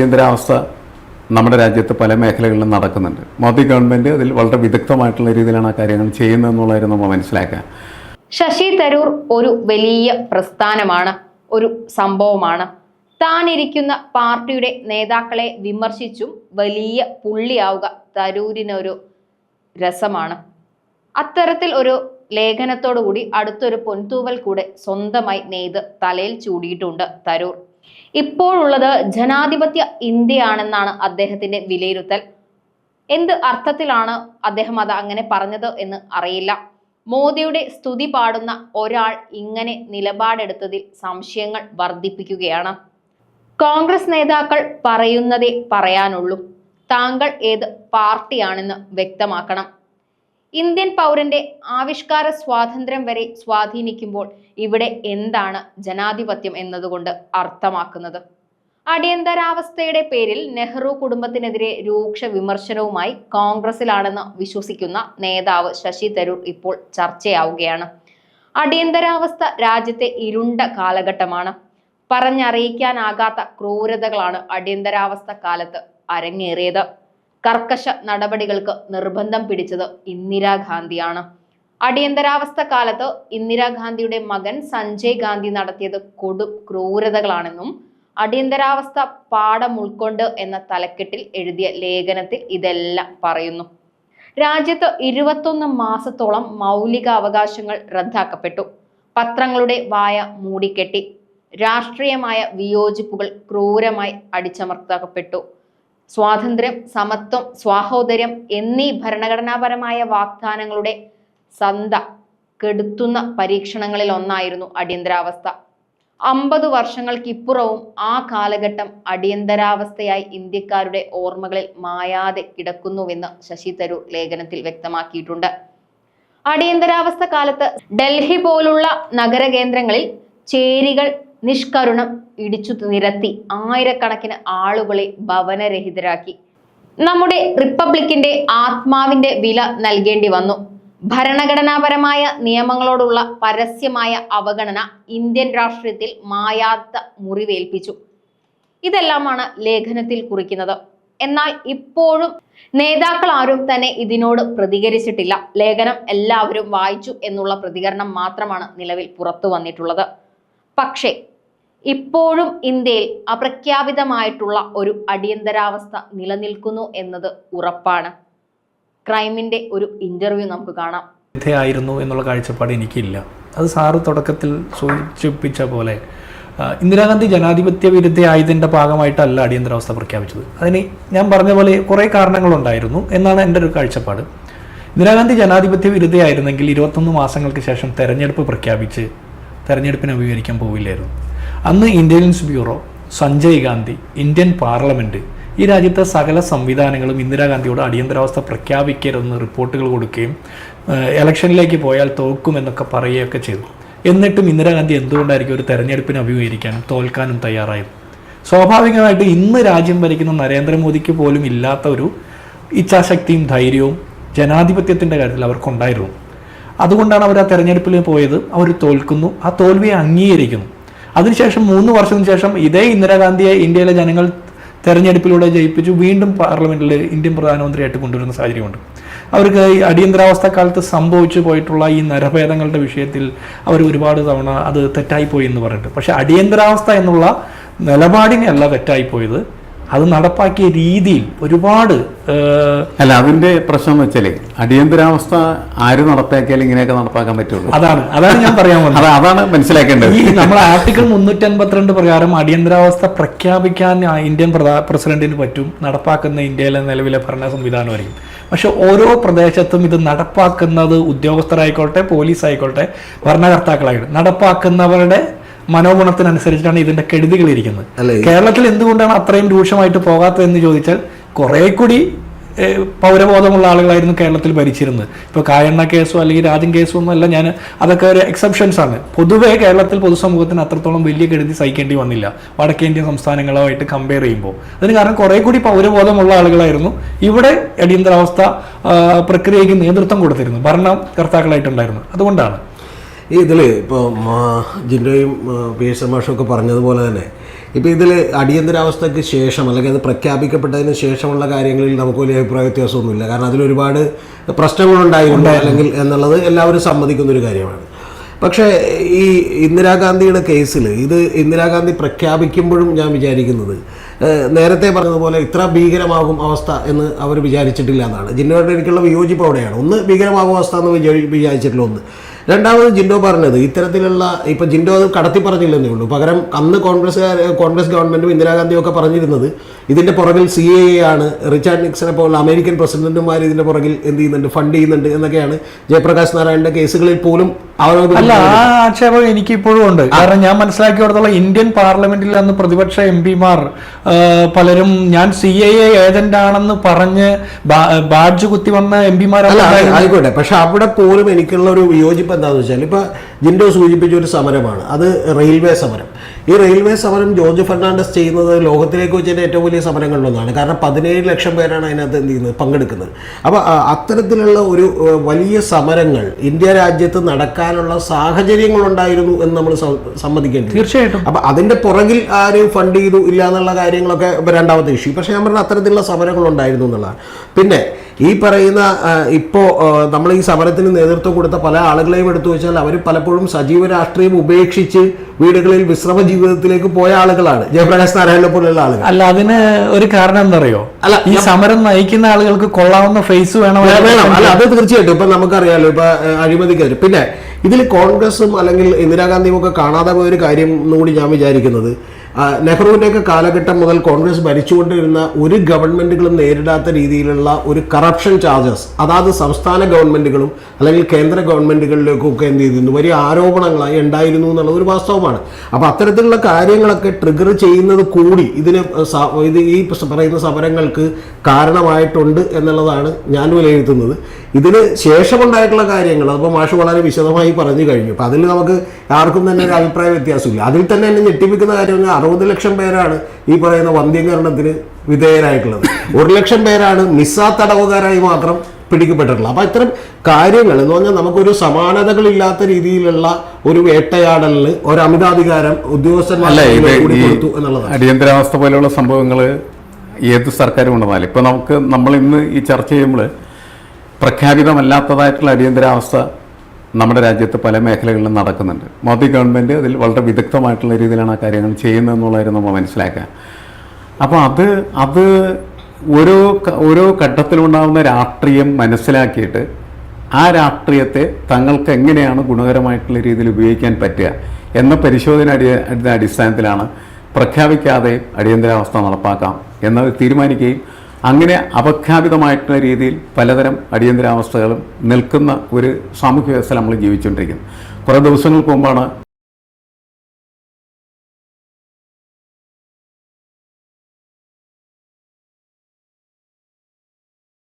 അടിയന്തരാവസ്ഥ നമ്മുടെ രാജ്യത്ത് പല മേഖലകളിലും നടക്കുന്നുണ്ട്. മോദി ഗവൺമെന്റ് അതിൽ വളരെ വിദഗ്ധമായിട്ടുള്ള രീതിയിലാണ് ആ കാര്യങ്ങൾ ചെയ്യുന്നതെന്നുള്ളതായിരുന്നു നമ്മൾ മനസ്സിലാക്കുക. ശശി തരൂർ ഒരു വലിയ പ്രസ്ഥാനമാണ് ഒരു സംഭവമാണ്. താനിരിക്കുന്ന പാർട്ടിയുടെ നേതാക്കളെ വിമർശിച്ചും വലിയ പുള്ളിയാവുക തരൂരിനൊരു രസമാണ്. അത്തരത്തിൽ ഒരു ലേഖനത്തോടു കൂടി അടുത്തൊരു പൊൻതൂവൽ കൂടെ സ്വന്തമായി നെയ്ത് തലയിൽ ചൂടിയിട്ടുണ്ട് തരൂർ. ഇപ്പോഴുള്ളത് ജനാധിപത്യ ഇന്ത്യയാണെന്നാണ് അദ്ദേഹത്തിന്റെ വിലയിരുത്തൽ. എന്ത് അർത്ഥത്തിലാണ് അദ്ദേഹം അത് അങ്ങനെ പറഞ്ഞത് എന്ന് അറിയില്ല. മോദിയുടെ സ്തുതി പാടുന്ന ഒരാൾ ഇങ്ങനെ നിലപാടെടുത്തതിൽ സംശയങ്ങൾ വർദ്ധിപ്പിക്കുകയാണ്. കോൺഗ്രസ് നേതാക്കൾ പറയുന്നതേ പറയാനുള്ളൂ. താങ്കൾ ഏത് പാർട്ടിയാണെന്ന് വ്യക്തമാക്കണം. ഇന്ത്യൻ പൗരന്റെ ആവിഷ്കാര സ്വാതന്ത്ര്യം വരെ സ്വാധീനിക്കുമ്പോൾ ഇവിടെ എന്താണ് ജനാധിപത്യം എന്നതുകൊണ്ട് അർത്ഥമാക്കുന്നത്? അടിയന്തരാവസ്ഥയുടെ പേരിൽ നെഹ്റു കുടുംബത്തിനെതിരെ രൂക്ഷ വിമർശനവുമായി കോൺഗ്രസിലാണെന്ന് വിശ്വസിക്കുന്ന നേതാവ് ശശി തരൂർ ഇപ്പോൾ ചർച്ചയാവുകയാണ്. അടിയന്തരാവസ്ഥ രാജ്യത്തെ ഇരുണ്ട കാലഘട്ടമാണ്. പറഞ്ഞറിയിക്കാനാകാത്ത ക്രൂരതകളാണ് അടിയന്തരാവസ്ഥ കാലത്ത് അരങ്ങേറിയത്. കർക്കശ നടപടികൾക്ക് നിർബന്ധം പിടിച്ചത് ഇന്ദിരാഗാന്ധിയാണ് അടിയന്തരാവസ്ഥ കാലത്ത് ഇന്ദിരാഗാന്ധിയുടെ മകൻ സഞ്ജയ് ഗാന്ധി നടത്തിയത് കൊടു ക്രൂരതകളാണെന്നും അടിയന്തരാവസ്ഥ പാഠം ഉൾക്കൊണ്ട് എന്ന തലക്കെട്ടിൽ എഴുതിയ ലേഖനത്തിൽ ഇതെല്ലാം പറയുന്നു. രാജ്യത്ത് ഇരുപത്തൊന്ന് മാസത്തോളം മൗലിക അവകാശങ്ങൾ റദ്ദാക്കപ്പെട്ടു. പത്രങ്ങളുടെ വായ മൂടിക്കെട്ടി. രാഷ്ട്രീയമായ വിയോജിപ്പുകൾ ക്രൂരമായി അടിച്ചമർത്തപ്പെട്ടു. സ്വാതന്ത്ര്യം സമത്വം സ്വാഹോദര്യം എന്നീ ഭരണഘടനാപരമായ വാഗ്ദാനങ്ങളുടെ സന്ത കെടുത്തുന്ന പരീക്ഷണങ്ങളിൽ ഒന്നായിരുന്നു അടിയന്തരാവസ്ഥ. അമ്പത് വർഷങ്ങൾക്കിപ്പുറവും ആ കാലഘട്ടം അടിയന്തരാവസ്ഥയായി ഇന്ത്യക്കാരുടെ ഓർമ്മകളിൽ മായാതെ കിടക്കുന്നുവെന്ന് ശശി തരൂർ ലേഖനത്തിൽ വ്യക്തമാക്കിയിട്ടുണ്ട്. അടിയന്തരാവസ്ഥ കാലത്ത് ഡൽഹി പോലുള്ള നഗരകേന്ദ്രങ്ങളിൽ ചേരികൾ നിഷ്കരുണം ഇടിച്ചു നിരത്തി ആയിരക്കണക്കിന് ആളുകളെ ഭവനരഹിതരാക്കി. നമ്മുടെ റിപ്പബ്ലിക്കിന്റെ ആത്മാവിന്റെ വില നൽകേണ്ടി വന്നു. ഭരണഘടനാപരമായ നിയമങ്ങളോടുള്ള പരസ്യമായ അവഗണന ഇന്ത്യൻ രാഷ്ട്രീയത്തിൽ മായാത്ത മുറിവേൽപ്പിച്ചു. ഇതെല്ലാമാണ് ലേഖനത്തിൽ കുറിക്കുന്നത്. എന്നാൽ ഇപ്പോഴും നേതാക്കൾ ആരും തന്നെ ഇതിനോട് പ്രതികരിച്ചിട്ടില്ല. ലേഖനം എല്ലാവരും വായിച്ചു എന്നുള്ള പ്രതികരണം മാത്രമാണ് നിലവിൽ പുറത്തു വന്നിട്ടുള്ളത്. പക്ഷേ ഇപ്പോഴും ഇന്ത്യയിൽ അപ്രഖ്യാപിതമായിട്ടുള്ള ഒരു അടിയന്തരാവസ്ഥ നിലനിൽക്കുന്നു എന്നത് ഉറപ്പാണ്. ക്രൈമിന്റെ ഒരു ഇന്റർവ്യൂ നമുക്ക് കാണാം. വിധേയായിരുന്നു എന്നുള്ള കാഴ്ചപ്പാട് എനിക്കില്ല. അത് സാറ് തുടക്കത്തിൽ സൂചിപ്പിച്ച പോലെ ഇന്ദിരാഗാന്ധി ജനാധിപത്യ വിരുദ്ധയായതിന്റെ ഭാഗമായിട്ടല്ല അടിയന്തരാവസ്ഥ പ്രഖ്യാപിച്ചത്. അതിന് ഞാൻ പറഞ്ഞ പോലെ കുറേ കാരണങ്ങളുണ്ടായിരുന്നു എന്നാണ് എന്റെ ഒരു കാഴ്ചപ്പാട്. ഇന്ദിരാഗാന്ധി ജനാധിപത്യ വിരുദ്ധയായിരുന്നെങ്കിൽ ഇരുപത്തൊന്ന് മാസങ്ങൾക്ക് ശേഷം തെരഞ്ഞെടുപ്പ് പ്രഖ്യാപിച്ച് തെരഞ്ഞെടുപ്പിനെ അഭിമുഖീകരിക്കാൻ പോവില്ലായിരുന്നു. അന്ന് intelligence bureau Sanjay Gandhi Indian parliament ഈ രാജ്യത്തെ സകല സംവിധാനങ്ങളും ഇന്ദിരാഗാന്ധിയോട് അടിയന്തരാവസ്ഥ പ്രഖ്യാപിക്കരുതെന്ന് റിപ്പോർട്ടുകൾ കൊടുക്കുകയും ഇലക്ഷനിലേക്ക് പോയാൽ തോക്കുമെന്നൊക്കെ പറയുകയൊക്കെ ചെയ്തു. എന്നിട്ടും ഇന്ദിരാഗാന്ധി എന്തുകൊണ്ടായിരിക്കും ഒരു തെരഞ്ഞെടുപ്പിനെ അഭിമുഖീകരിക്കാനും തോൽക്കാനും തയ്യാറായത്? സ്വാഭാവികമായിട്ട് ഇന്ന് രാജ്യം ഭരിക്കുന്ന നരേന്ദ്രമോദിക്ക് പോലും ഇല്ലാത്ത ഒരു ഇച്ഛാശക്തിയും ധൈര്യവും ജനാധിപത്യത്തിന്റെ കാര്യത്തിൽ അവർക്കുണ്ടായിരുന്നു. അതുകൊണ്ടാണ് അവർ ആ തെരഞ്ഞെടുപ്പിൽ പോയത്. അവർ തോൽക്കുന്നു. ആ തോൽവിയെ അംഗീകരിക്കുന്നു. അതിനുശേഷം മൂന്ന് വർഷത്തിന് ശേഷം ഇതേ ഇന്ദിരാഗാന്ധിയെ ഇന്ത്യയിലെ ജനങ്ങൾ തെരഞ്ഞെടുപ്പിലൂടെ ജയിപ്പിച്ചു. വീണ്ടും പാർലമെന്റിൽ ഇന്ത്യൻ പ്രധാനമന്ത്രിയായിട്ട് കൊണ്ടുവരുന്ന സാഹചര്യമുണ്ട്. അവർക്ക് ഈ അടിയന്തരാവസ്ഥ കാലത്ത് സംഭവിച്ചു പോയിട്ടുള്ള ഈ നരഭേദങ്ങളുടെ വിഷയത്തിൽ അവർ ഒരുപാട് തവണ അത് തെറ്റായിപ്പോയി എന്ന് പറഞ്ഞിട്ട്. പക്ഷെ അടിയന്തരാവസ്ഥ എന്നുള്ള നിലപാടിനെ അല്ല തെറ്റായിപ്പോയത് അത് നടപ്പാക്കിയ രീതിയിൽ ഒരുപാട് അല്ല അതിന്റെ പ്രശ്നം എന്ന് വെച്ചാലേ അടിയന്തരാവസ്ഥ ആര് നടപ്പാക്കിയാലും ഇങ്ങനെയൊക്കെ നടപ്പാക്കാൻ പറ്റുള്ളൂ. അതാണ് അതാണ് ഞാൻ പറയാൻ വന്നത്. അതാണ് മനസ്സിലാക്കേണ്ടത്. ഈ നമ്മുടെ ആർട്ടിക്കിൾ മുന്നൂറ്റി അൻപത്തിരണ്ട് പ്രകാരം അടിയന്തരാവസ്ഥ പ്രഖ്യാപിക്കാൻ ഇന്ത്യൻ പ്രസിഡന്റിന് പറ്റും നടപ്പാക്കുന്ന ഇന്ത്യയിലെ നിലവിലെ ഭരണ സംവിധാനമായിരിക്കും. പക്ഷെ ഓരോ പ്രദേശത്തും ഇത് നടപ്പാക്കുന്നത് ഉദ്യോഗസ്ഥരായിക്കോട്ടെ പോലീസ് ആയിക്കോട്ടെ ഭരണകർത്താക്കളായിക്കോട്ടെ. നടപ്പാക്കുന്നവരുടെ മനോഗുണത്തിനനുസരിച്ചാണ് ഇതിന്റെ കെടുതികൾ ഇരിക്കുന്നത്? കേരളത്തിൽ എന്തുകൊണ്ടാണ് അത്രയും രൂക്ഷമായിട്ട് പോകാത്തത് എന്ന് ചോദിച്ചാൽ കുറെ കൂടി പൗരബോധമുള്ള ആളുകളായിരുന്നു കേരളത്തിൽ ഭരിച്ചിരുന്നത്. ഇപ്പോൾ കായണ്ണ കേസോ അല്ലെങ്കിൽ രാജൻ കേസോ ഒന്നും അല്ല ഞാൻ അതൊക്കെ ഒരു എക്സെപ്ഷൻസ് ആണ്. പൊതുവേ കേരളത്തിൽ പൊതുസമൂഹത്തിന് അത്രത്തോളം വലിയ കെടുതി സഹിക്കേണ്ടി വന്നില്ല. വടക്കേന്ത്യൻ സംസ്ഥാനങ്ങളുമായിട്ട് കമ്പയർ ചെയ്യുമ്പോൾ. അതിന് കാരണം കുറെ കൂടി പൗരബോധമുള്ള ആളുകളായിരുന്നു. ഇവിടെ അടിയന്തരാവസ്ഥ പ്രക്രിയയ്ക്ക് നേതൃത്വം കൊടുത്തിരുന്നു. ഭരണകർത്താക്കളായിട്ടുണ്ടായിരുന്നു അതുകൊണ്ടാണ്. ഈ ഇതിൽ ഇപ്പോൾ ജിൻഡോയും പി എസ് മാഷും ഒക്കെ പറഞ്ഞതുപോലെ തന്നെ. ഇപ്പോൾ ഇതിൽ അടിയന്തരാവസ്ഥയ്ക്ക് ശേഷം അല്ലെങ്കിൽ അത് പ്രഖ്യാപിക്കപ്പെട്ടതിന് ശേഷമുള്ള കാര്യങ്ങളിൽ നമുക്ക് വലിയ അഭിപ്രായ വ്യത്യാസമൊന്നുമില്ല. കാരണം അതിലൊരുപാട് പ്രശ്നങ്ങളുണ്ടായിട്ടുണ്ട് അല്ലെങ്കിൽ എന്നുള്ളത് എല്ലാവരും സമ്മതിക്കുന്ന ഒരു കാര്യമാണ്. പക്ഷേ ഈ ഇന്ദിരാഗാന്ധിയുടെ കേസിൽ ഇത് ഇന്ദിരാഗാന്ധി പ്രഖ്യാപിക്കുമ്പോഴും ഞാൻ വിചാരിക്കുന്നത് നേരത്തെ പറഞ്ഞതുപോലെ ഇത്ര ഭീകരമാകും അവസ്ഥ എന്ന് അവർ വിചാരിച്ചിട്ടില്ല എന്നാണ്. ജിന്നോയുടെ എനിക്കുള്ള വിയോജിപ്പ് അവിടെയാണ്. ഒന്ന് ഭീകരമാകും അവസ്ഥ എന്ന് വിചാരി- വിചാരിച്ചിട്ടില്ല ഒന്ന്. രണ്ടാമത് ജിൻഡോ പറഞ്ഞത് ഇത്തരത്തിലുള്ള ഇപ്പൊ ജിൻഡോ അത് കടത്തി പറഞ്ഞില്ലെന്നേ ഉള്ളൂ. പകരം അന്ന് കോൺഗ്രസ് കോൺഗ്രസ് ഗവൺമെന്റും ഇന്ദിരാഗാന്ധിയും ഒക്കെ പറഞ്ഞിരുന്നത് ഇതിന്റെ പുറകിൽ സി എ ആണ്. റിച്ചാർഡ് നിക്സനെ പോലുള്ള അമേരിക്കൻ പ്രസിഡന്റുമാർ ഇതിന്റെ പുറകിൽ എന്ത് ചെയ്യുന്നുണ്ട് ഫണ്ട് ചെയ്യുന്നുണ്ട് എന്നൊക്കെയാണ് ജയപ്രകാശ് നാരായണന്റെ കേസുകളിൽ പോലും അല്ല ആ ആക്ഷേപം എനിക്ക് ഇപ്പോഴും ഉണ്ട് കാരണം ഞാൻ മനസ്സിലാക്കിയിടത്തോളം ഇന്ത്യൻ പാർലമെന്റിൽ അന്ന് പ്രതിപക്ഷ എം പിമാർ പലരും ഞാൻ സി ഐ എ ഏജന്റ് ആണെന്ന് പറഞ്ഞ് ബാഡ്ജ് കുത്തി വന്ന എം ആയിക്കോട്ടെ. പക്ഷെ അവിടെ പോലും എനിക്കുള്ള ഒരു വിയോജിപ്പ് എന്താണെന്ന് വെച്ചാൽ ഇപ്പൊ ജിൻഡോ സൂചിപ്പിച്ച ഒരു സമരമാണ്. അത് റെയിൽവേ സമരം. ഈ റെയിൽവേ സമരം ജോർജ് ഫെർണാണ്ടസ് ചെയ്യുന്നത് ലോകത്തിലേക്ക് വെച്ചതിന്റെ ഏറ്റവും വലിയ സമരങ്ങളിലൊന്നാണ്. കാരണം പതിനേഴ് ലക്ഷം പേരാണ് അതിനകത്ത് എന്ത് ചെയ്യുന്നത്? പങ്കെടുക്കുന്നത്. അപ്പോൾ അത്തരത്തിലുള്ള ഒരു വലിയ സമരങ്ങൾ ഇന്ത്യ രാജ്യത്ത് നടക്കാനുള്ള സാഹചര്യങ്ങൾ ഉണ്ടായിരുന്നു എന്ന് നമ്മൾ സമ്മതിക്കേണ്ടത് തീർച്ചയായിട്ടും. അപ്പോൾ അതിന്റെ പുറകിൽ ആരും ഫണ്ട് ചെയ്തു ഇല്ല എന്നുള്ള കാര്യങ്ങളൊക്കെ ഇപ്പൊ രണ്ടാമത്തെ ഇഷ്യൂ പക്ഷേ ഞാൻ പറഞ്ഞ അത്തരത്തിലുള്ള സമരങ്ങൾ ഉണ്ടായിരുന്നു എന്നുള്ളതാണ്. പിന്നെ ഈ പറയുന്ന ഇപ്പോൾ ഇപ്പോ നമ്മൾ ഈ സമരത്തിന് നേതൃത്വം കൊടുത്ത പല ആളുകളെയും എടുത്തു വെച്ചാൽ അവർ പലപ്പോഴും സജീവ രാഷ്ട്രീയം ഉപേക്ഷിച്ച് വീടുകളിൽ വിശ്രമ ജീവിതത്തിലേക്ക് പോയ ആളുകളാണ്. ജയപ്രകാശ് നാരായണനെ പോലെയുള്ള ആളുകൾ. അല്ല അതിന് ഒരു കാരണം എന്താ അറിയോ അല്ല, ഈ സമരം നയിക്കുന്ന ആളുകൾക്ക് കൊള്ളാവുന്ന ഫേസ് വേണം വേണം, അല്ല അത് തീർച്ചയായിട്ടും. ഇപ്പൊ നമുക്കറിയാലോ ഇപ്പൊ അഴിമതിക്കെതിരെ. പിന്നെ ഇതിൽ കോൺഗ്രസും അല്ലെങ്കിൽ ഇന്ദിരാഗാന്ധിയും ഒക്കെ കാണാതെ പോയ ഒരു കാര്യം എന്നുകൂടി ഞാൻ വിചാരിക്കുന്നത്. നെഹ്റുവിന്റെയൊക്കെ കാലഘട്ടം മുതൽ കോൺഗ്രസ് ഭരിച്ചുകൊണ്ടിരുന്ന ഒരു ഗവൺമെന്റുകളും നേരിടാത്ത രീതിയിലുള്ള ഒരു കറപ്ഷൻ ചാർജസ് അതാത് സംസ്ഥാന ഗവൺമെന്റുകളും അല്ലെങ്കിൽ കേന്ദ്ര ഗവൺമെന്റുകളിലേക്കൊക്കെ എന്ത് ചെയ്തിരുന്നു? വലിയ ആരോപണങ്ങളായി ഉണ്ടായിരുന്നു എന്നുള്ളത് ഒരു വാസ്തവമാണ്. അപ്പോൾ അത്തരത്തിലുള്ള കാര്യങ്ങളൊക്കെ ട്രിഗർ ചെയ്യുന്നത് കൂടി ഇതിന് ഇത് ഈ പറയുന്ന സമരങ്ങൾക്ക് കാരണമായിട്ടുണ്ട് എന്നുള്ളതാണ് ഞാൻ വിലയിരുത്തുന്നത്. ഇതിന് ശേഷമുണ്ടായിട്ടുള്ള കാര്യങ്ങൾ അതിപ്പോൾ മാഷ് വളരെ വിശദമായി പറഞ്ഞു കഴിഞ്ഞു. അപ്പോൾ അതിൽ നമുക്ക് ആർക്കും തന്നെ ഒരു അഭിപ്രായ വ്യത്യാസമില്ല. അതിൽ തന്നെ എന്നെ ഞെട്ടിപ്പിക്കുന്ന കാര്യം അറുപത് ലക്ഷം പേരാണ് ഈ പറയുന്ന വന്ധ്യീകരണത്തിന് വിധേയരായിട്ടുള്ളത്. ഒരു ലക്ഷം പേരാണ് മിസ്സാ തടവുകാരായി മാത്രം പിടിക്കപ്പെട്ടിട്ടുള്ളത്. അപ്പം ഇത്തരം കാര്യങ്ങൾ എന്ന് പറഞ്ഞാൽ നമുക്കൊരു സമാനതകളില്ലാത്ത രീതിയിലുള്ള ഒരു വേട്ടയാടലിന് ഒരു അമിതാധികാരം അല്ല ഉദ്യോഗസ്ഥന്മാർ കൂടി കൊടുത്തു എന്നുള്ളതാണ്. അടിയന്തരാവസ്ഥ പോലെയുള്ള സംഭവങ്ങൾ ഏത് സർക്കാരും ഉണ്ടെന്നാലും ഇപ്പൊ നമുക്ക് നമ്മൾ ഇന്ന് ഈ ചർച്ച ചെയ്യുമ്പോൾ പ്രഖ്യാപിതമല്ലാത്തതായിട്ടുള്ള അടിയന്തരാവസ്ഥ നമ്മുടെ രാജ്യത്ത് പല മേഖലകളിലും നടക്കുന്നുണ്ട്. മോദി ഗവൺമെന്റ് അതിൽ വളരെ വിദഗ്ധമായിട്ടുള്ള രീതിയിലാണ് ആ കാര്യങ്ങൾ ചെയ്യുന്നത് എന്നുള്ളതായിരുന്നു നമ്മൾ മനസ്സിലാക്കുക. അപ്പോൾ അത് അത് ഓരോ ഓരോ ഘട്ടത്തിലുണ്ടാകുന്ന രാഷ്ട്രീയം മനസ്സിലാക്കിയിട്ട് ആ രാഷ്ട്രീയത്തെ തങ്ങൾക്ക് എങ്ങനെയാണ് ഗുണകരമായിട്ടുള്ള രീതിയിൽ ഉപയോഗിക്കാൻ പറ്റുക എന്ന പരിശോധന അടി- അടിസ്ഥാനത്തിലാണ് പ്രഖ്യാപിക്കാതെ അടിയന്തരാവസ്ഥ നടപ്പാക്കാം എന്നത് തീരുമാനിക്കുകയും അങ്ങനെ അപഖ്യാപിതമായിട്ടുള്ള രീതിയിൽ പലതരം അടിയന്തരാവസ്ഥകളും നിൽക്കുന്ന ഒരു സാമൂഹ്യ വ്യവസ്ഥ നമ്മൾ ജീവിച്ചുകൊണ്ടിരിക്കുന്നത് കുറേ ദിവസങ്ങൾക്ക് മുമ്പാണ്